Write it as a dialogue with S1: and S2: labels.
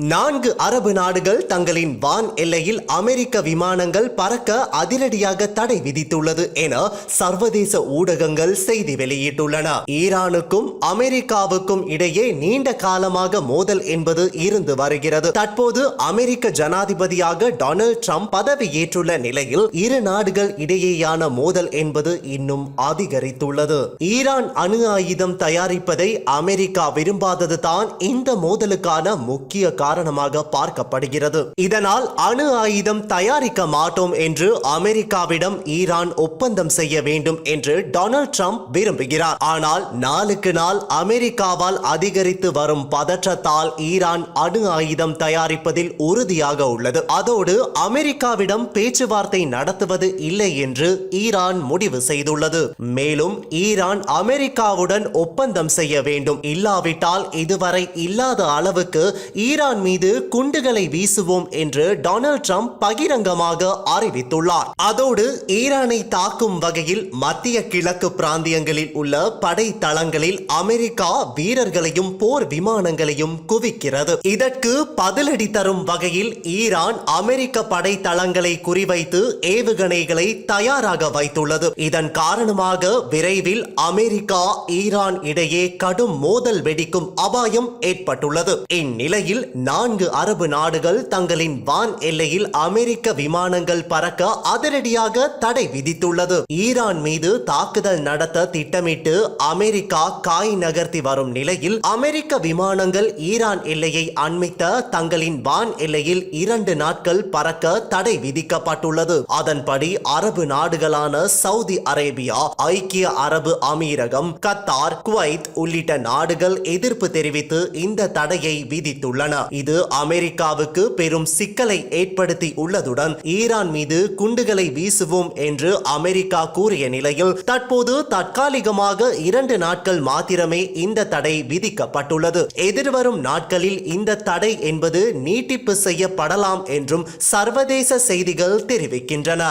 S1: நான்கு அரபு நாடுகள் தங்களின் வான் எல்லையில் அமெரிக்க விமானங்கள் பறக்க அதிரடியாக தடை விதித்துள்ளது என சர்வதேச ஊடகங்கள் செய்தி வெளியிட்டுள்ளன. ஈரானுக்கும் அமெரிக்காவுக்கும் இடையே நீண்ட காலமாக மோதல் என்பது இருந்து வருகிறது. தற்போது அமெரிக்க ஜனாதிபதியாக டொனால்ட் ட்ரம்ப் பதவியேற்றுள்ள நிலையில் இரு நாடுகள் இடையேயான மோதல் என்பது இன்னும் அதிகரித்துள்ளது. ஈரான் அணு ஆயுதம் தயாரிப்பதை அமெரிக்கா விரும்பாதது தான் இந்த மோதலுக்கான முக்கிய காரணமாக பார்க்கப்படுகிறது. இதனால் அணு ஆயுதம் தயாரிக்க மாட்டோம் என்று அமெரிக்காவிடம் ஈரான் ஒப்பந்தம் செய்ய வேண்டும் என்று டொனால்ட் ட்ரம்ப் விரும்புகிறார். ஆனால் நாளுக்கு நாள் அமெரிக்காவால் அதிகரித்து வரும் பதற்றத்தால் ஈரான் அணு ஆயுதம் தயாரிப்பதில் உறுதியாக உள்ளது. அதோடு அமெரிக்காவிடம் பேச்சுவார்த்தை நடத்துவது இல்லை என்று ஈரான் முடிவு செய்துள்ளது. மேலும் ஈரான் அமெரிக்காவுடன் ஒப்பந்தம் செய்ய வேண்டும். இல்லாவிட்டால் இதுவரை இல்லாத அளவுக்கு ஈரான் ஈரான் மீது குண்டுகளை வீசுவோம் என்று டொனால்ட் ட்ரம்ப் பகிரங்கமாக அறிவித்துள்ளார். அதோடு ஈரானை தாக்கும் வகையில் மத்திய கிழக்கு பிராந்தியங்களில் உள்ள படை தளங்களில் அமெரிக்கா வீரர்களையும் போர் விமானங்களையும் குவிக்கிறது. இதற்கு பதிலடி தரும் வகையில் ஈரான் அமெரிக்க படை தளங்களை குறிவைத்து ஏவுகணைகளை தயாராக வைத்துள்ளது. இதன் காரணமாக விரைவில் அமெரிக்கா ஈரான் இடையே கடும் மோதல் வெடிக்கும் அபாயம் ஏற்பட்டுள்ளது. இந்நிலையில் நான்கு அரபு நாடுகள் தங்களின் வான் எல்லையில் அமெரிக்க விமானங்கள் பறக்க அதிரடியாக தடை விதித்துள்ளது. ஈரான் மீது தாக்குதல் நடத்த திட்டமிட்டு அமெரிக்கா காய் நகர்த்தி வரும் நிலையில் அமெரிக்க விமானங்கள் ஈரான் எல்லையை அண்மித்த தங்களின் வான் எல்லையில் இரண்டு நாட்கள் பறக்க தடை விதிக்கப்பட்டுள்ளது. அதன்படி அரபு நாடுகளான சவுதி அரேபியா ஐக்கிய அரபு அமீரகம் கத்தார் குவைத் உள்ளிட்ட நாடுகள் எதிர்ப்பு தெரிவித்து இந்த தடையை விதித்துள்ளன. இது அமெரிக்காவுக்கு பெரும் சிக்கலை ஏற்படுத்தி உள்ளதுடன் ஈரான் மீது குண்டுகளை வீசுவோம் என்று அமெரிக்கா கூறிய நிலையில் தற்போது தற்காலிகமாக இரண்டு நாட்கள் மாத்திரமே இந்த தடை விதிக்கப்பட்டுள்ளது. எதிர்வரும் நாட்களில் இந்த தடை என்பது நீட்டிப்பு செய்யப்படலாம் என்றும் சர்வதேச செய்திகள் தெரிவிக்கின்றன.